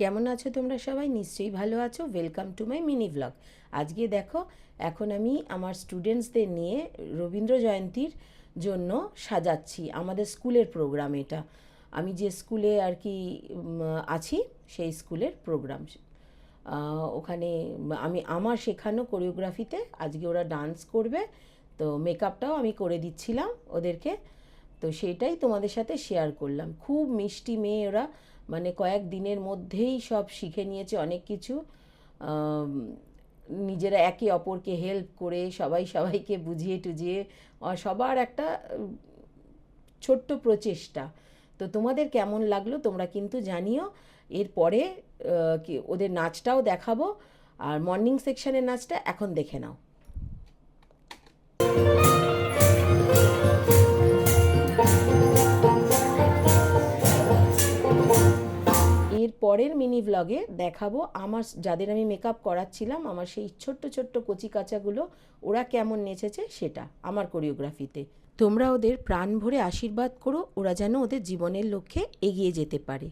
কেমন আছো তোমরা সবাই? নিশ্চয়ই ভালো আছো। Welcome to my mini blog আজকে দেখো, এখন আমি আমার স্টুডেন্টসদের নিয়ে রবীন্দ্র জয়ন্তীর জন্য সাজাচ্ছি আমাদের স্কুলের প্রোগ্রাম এটা। আমি যে স্কুলে আর কি আছি, সেই স্কুলের প্রোগ্রাম ওখানে আমি আমার শেখানো কোরিওগ্রাফিতে আজকে ওরা ডান্স করবে। তো মেকআপটাও আমি করে দিচ্ছিলাম ওদেরকে। তো সেটাই তোমাদের সাথে শেয়ার করলাম। খুব মিষ্টি মেয়ে ওরা মানে কয়েক দিনের মধ্যেই সব শিখে নিয়েছে অনেক কিছু। নিজেরা একে অপরকে হেল্প করে সবাই সবাইকে বুঝিয়ে টুঝিয়ে সবার একটা, ছোট্ট প্রচেষ্টা। তো তোমাদের কেমন লাগল তোমরা কিন্তু জানিও। এরপরে ওদের নাচটাও দেখাবো। আর মর্নিং সেকশনের নাচটা এখন দেখে নাও। পরের মিনি ব্লগে দেখাবো আমার যাদের আমি মেকআপ করাচ্ছিলাম, আমার সেই ছোট্ট ছোট্ট কচি কাচাগুলো ওরা কেমন নেচেছে সেটা আমার কোরিওগ্রাফিতে তোমরা ওদের প্রাণ ভরে আশীর্বাদ করো, ওরা যেন ওদের জীবনের লক্ষ্যে এগিয়ে যেতে পারে।